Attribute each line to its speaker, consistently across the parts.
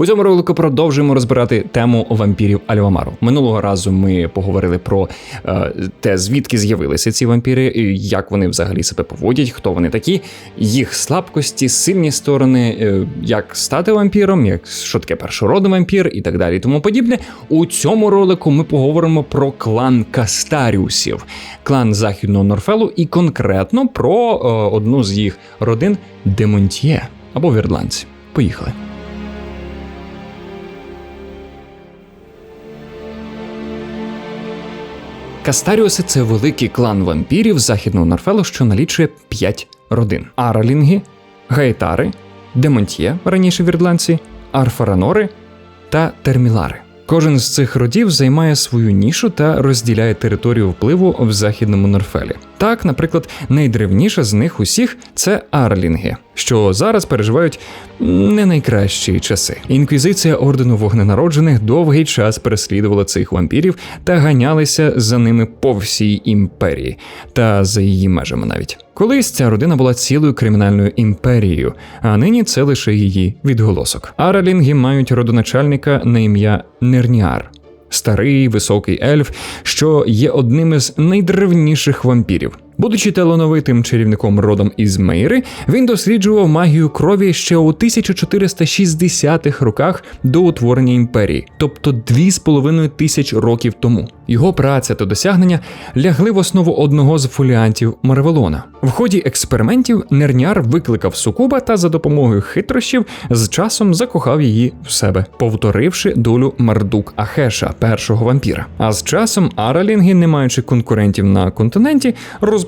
Speaker 1: У цьому ролику продовжуємо розбирати тему вампірів Альвамару. Минулого разу ми поговорили про е, те, звідки з'явилися ці вампіри, як вони взагалі себе поводять, хто вони такі, їх слабкості, сильні сторони, е, як стати вампіром, як що таке першородний вампір і так далі. Тому подібне. У цьому ролику ми поговоримо про клан Кастаріусів, клан західного Норфелу, і конкретно про е, одну з їх родин Демонтьє або Вірдландці. Поїхали. Кастаріуси це великий клан вампірів західного Норфелу, що налічує 5 родин: Аралінги, Гайтари, Демонтьє, раніше вірдландці, Арфаранори та Термілари. Кожен з цих родів займає свою нішу та розділяє територію впливу в західному Норфелі. Так, наприклад, найдревніша з них усіх це Арлінги, що зараз переживають не найкращі часи. Інквізиція ордену вогненароджених довгий час переслідувала цих вампірів та ганялися за ними по всій імперії та за її межами навіть. Колись ця родина була цілою кримінальною імперією, а нині це лише її відголосок. Аралінги мають родоначальника на ім'я Нерніар. Старий високий ельф, що є одним із найдревніших вампірів. Будучи талановитим чарівником родом із Мейри, він досліджував магію крові ще у 1460-х роках до утворення імперії, тобто 2,5 тисяч років тому. Його праця та досягнення лягли в основу одного з фоліантів Марвелона. В ході експериментів Нерняр викликав сукуба та за допомогою хитрощів з часом закохав її в себе, повторивши долю Мардук Ахеша, першого вампіра. А з часом Аралінги, не маючи конкурентів на континенті,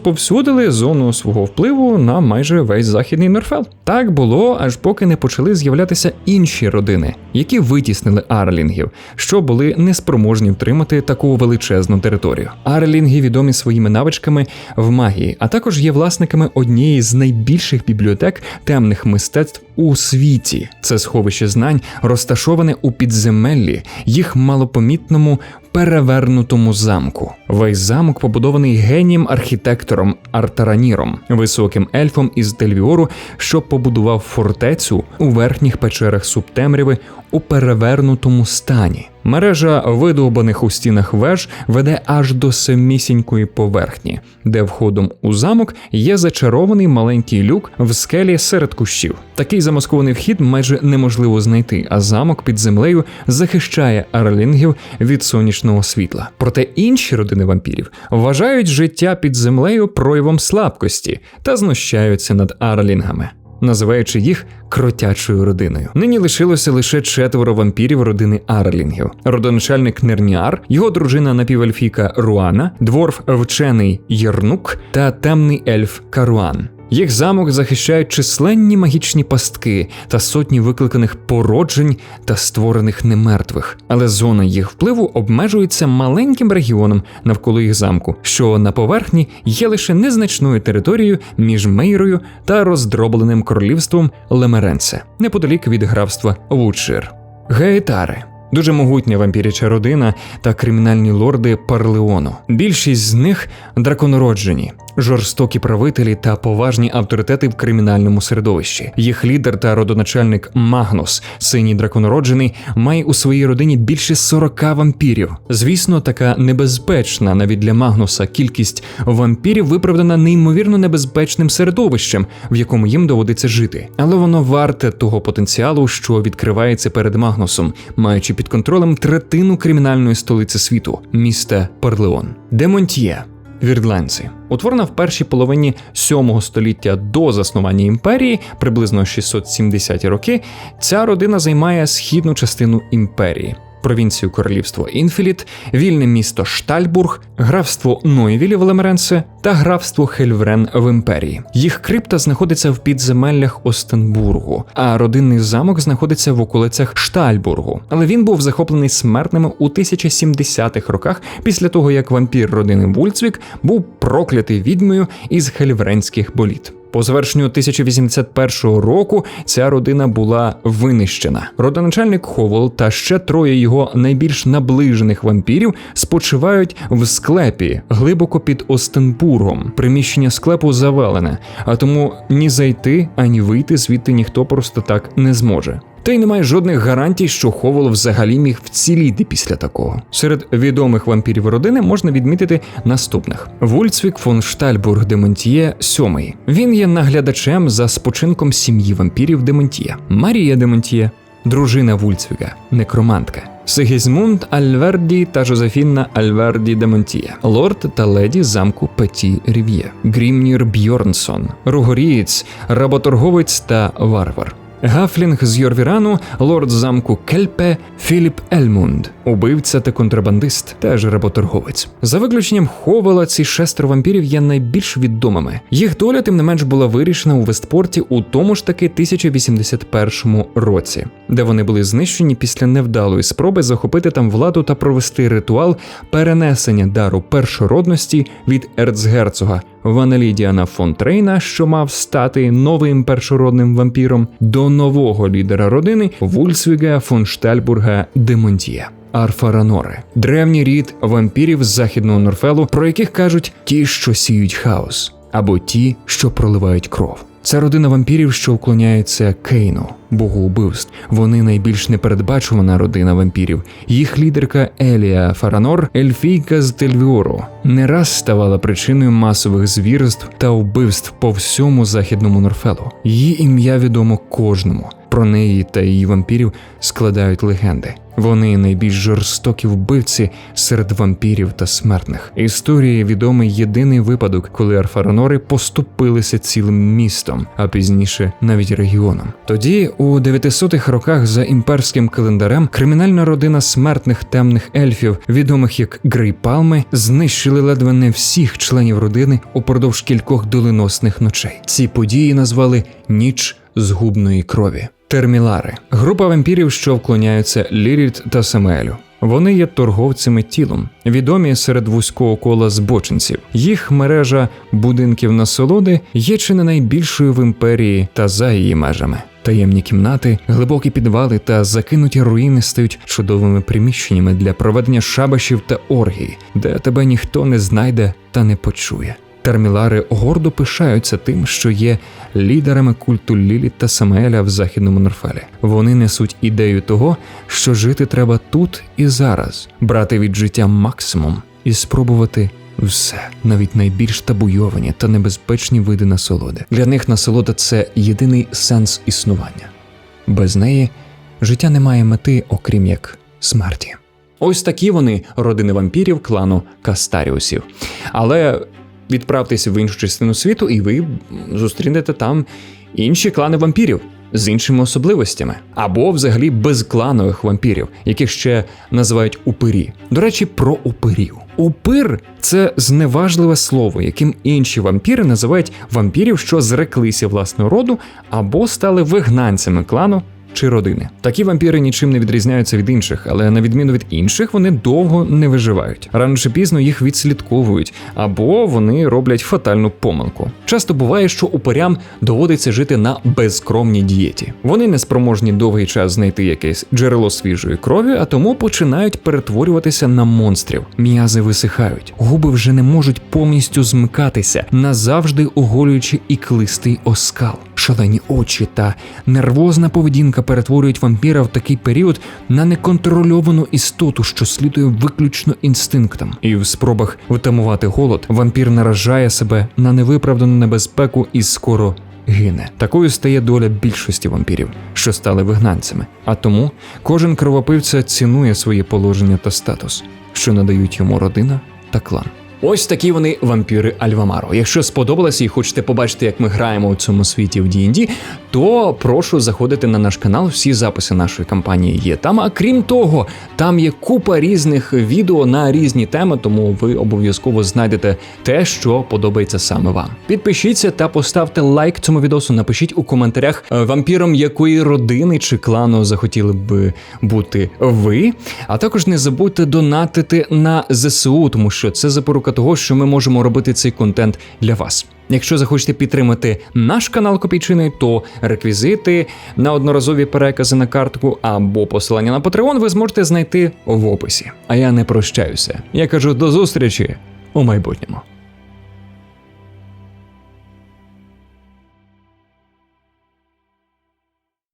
Speaker 1: розповсюдили зону свого впливу на майже весь західний Норфел. Так було, аж поки не почали з'являтися інші родини, які витіснили Арлінгів, що були неспроможні втримати таку величезну територію. Арлінги відомі своїми навичками в магії, а також є власниками однієї з найбільших бібліотек темних мистецтв у світі. Це сховище знань розташоване у підземеллі, їх малопомітному перевернутому замку. Весь замок побудований генієм архітектором Артараніром, високим ельфом із Тельвіору, що побудував фортецю у верхніх печерах Субтемряви у перевернутому стані. Мережа видовбаних у стінах веж веде аж до самісінької поверхні, де входом у замок є зачарований маленький люк в скелі серед кущів. Такий замаскований вхід майже неможливо знайти, а замок під землею захищає арлінгів від сонячного світла. Проте інші родини вампірів вважають життя під землею проявом слабкості та знущаються над арлінгами називаючи їх кротячою родиною. Нині лишилося лише четверо вампірів родини Арлінгів: родоначальник Нерніар, його дружина напівельфіка Руана, дворф вчений Єрнук та темний ельф Каруан. Їх замок захищають численні магічні пастки та сотні викликаних породжень та створених немертвих, але зона їх впливу обмежується маленьким регіоном навколо їх замку, що на поверхні є лише незначною територією між Мейрою та роздробленим королівством Лемеренце, неподалік від графства Вудшир. Гаетари Дуже могутня вампіряча родина та кримінальні лорди Парлеону. Більшість з них драконороджені, жорстокі правителі та поважні авторитети в кримінальному середовищі. Їх лідер та родоначальник Магнус, синій драконороджений, має у своїй родині більше 40 вампірів. Звісно, така небезпечна навіть для Магнуса кількість вампірів виправдана неймовірно небезпечним середовищем, в якому їм доводиться жити. Але воно варте того потенціалу, що відкривається перед Магнусом, маючи під контролем третину кримінальної столиці світу міста Парлеон. Демонтьє Вірдландці, утворена в першій половині 7 століття до заснування імперії, приблизно 670 роки, ця родина займає східну частину імперії провінцію королівство Інфіліт, вільне місто Штальбург, графство Нойвілі в Лемеренсе та графство Хельврен в імперії. Їх крипта знаходиться в підземеллях Остенбургу, а родинний замок знаходиться в околицях Штальбургу. Але він був захоплений смертними у 1070-х роках після того, як вампір родини Вульцвік був проклятий відьмою із хельвренських боліт. По завершенню 1081 року ця родина була винищена. Родоначальник Ховол та ще троє його найбільш наближених вампірів спочивають в склепі глибоко під Остенбургом. Приміщення склепу завалене, а тому ні зайти, ані вийти звідти ніхто просто так не зможе. Та й немає жодних гарантій, що Ховел взагалі міг вціліти після такого. Серед відомих вампірів родини можна відмітити наступних: Вульцвік фон Штальбург де Монтьє сьомий. Він є наглядачем за спочинком сім'ї вампірів де Монтьє. Марія де Монтьє, дружина Вульцвіга, некромантка. Сигізмунд Альверді та Жозефінна Альверді де Монтіє, лорд та леді замку Петі Рів'є, Грімнір Бьорнсон, Ругорієць, работорговець та варвар. Гафлінг з Йорвірану, лорд замку Кельпе, Філіп Ельмунд, убивця та контрабандист, теж работорговець. За виключенням Ховела, ці шестеро вампірів є найбільш відомими. Їх доля, тим не менш, була вирішена у Вестпорті у тому ж таки 1081 році, де вони були знищені після невдалої спроби захопити там владу та провести ритуал перенесення дару першородності від ерцгерцога Ванелідіана фон Трейна, що мав стати новим першородним вампіром, до нового лідера родини Вульсвіга фон Штальбурга де Монтіє. Арфаранори, древній рід вампірів з західного Норфелу, про яких кажуть ті, що сіють хаос, або ті, що проливають кров. Це родина вампірів, що вклоняється Кейну, богу убивств. Вони найбільш непередбачувана родина вампірів. Їх лідерка Елія Фаранор, ельфійка з Тельвіору, не раз ставала причиною масових звірств та вбивств по всьому західному Норфелу. Її ім'я відомо кожному. Про неї та її вампірів складають легенди. Вони найбільш жорстокі вбивці серед вампірів та смертних. Історії відомий єдиний випадок, коли арфаранори поступилися цілим містом, а пізніше навіть регіоном. Тоді, у 900-х роках, за імперським календарем, кримінальна родина смертних темних ельфів, відомих як Грейпалми, знищили ледве не всіх членів родини упродовж кількох доленосних ночей. Ці події назвали ніч згубної крові. Термілари група вампірів, що вклоняються Ліліт та Самелю. Вони є торговцями тілом, відомі серед вузького кола збочинців. Їх мережа будинків насолоди є чи не найбільшою в імперії та за її межами. Таємні кімнати, глибокі підвали та закинуті руїни стають чудовими приміщеннями для проведення шабашів та оргій, де тебе ніхто не знайде та не почує. Термілари гордо пишаються тим, що є лідерами культу Лілі та Самаеля в західному Норфелі. Вони несуть ідею того, що жити треба тут і зараз, брати від життя максимум і спробувати все, навіть найбільш табуйовані та небезпечні види насолоди. Для них насолода це єдиний сенс існування. Без неї життя не має мети, окрім як смерті. Ось такі вони родини вампірів клану Кастаріусів. Але відправтеся в іншу частину світу, і ви зустрінете там інші клани вампірів з іншими особливостями, або взагалі безкланових вампірів, яких ще називають упирі. До речі, про упирів. Упир це зневажливе слово, яким інші вампіри називають вампірів, що зреклися власного роду або стали вигнанцями клану чи родини. Такі вампіри нічим не відрізняються від інших, але на відміну від інших, вони довго не виживають. Рано чи пізно їх відслідковують, або вони роблять фатальну помилку. Часто буває, що упорям доводиться жити на безкромній дієті. Вони не спроможні довгий час знайти якесь джерело свіжої крові, а тому починають перетворюватися на монстрів. М'язи висихають, губи вже не можуть повністю змикатися, назавжди оголюючи іклистий оскал. Шалені очі та нервозна поведінка перетворюють вампіра в такий період на неконтрольовану істоту, що слідує виключно інстинктам. І в спробах витамувати голод вампір наражає себе на невиправдану небезпеку і скоро гине. Такою стає доля більшості вампірів, що стали вигнанцями. А тому кожен кровопивця цінує своє положення та статус, що надають йому родина та клан. Ось такі вони вампіри Альвамаро. Якщо сподобалося і хочете побачити, як ми граємо у цьому світі в D&D, то прошу заходити на наш канал. Всі записи нашої кампанії є там. А крім того, там є купа різних відео на різні теми, тому ви обов'язково знайдете те, що подобається саме вам. Підпишіться та поставте лайк цьому відосу. Напишіть у коментарях е, вампіром якої родини чи клану захотіли б бути ви. А також не забудьте донатити на ЗСУ, тому що це запорука того, що ми можемо робити цей контент для вас. Якщо захочете підтримати наш канал Копійчини, то реквізити на одноразові перекази на картку або посилання на Patreon ви зможете знайти в описі. А я не прощаюся. Я кажу до зустрічі у майбутньому.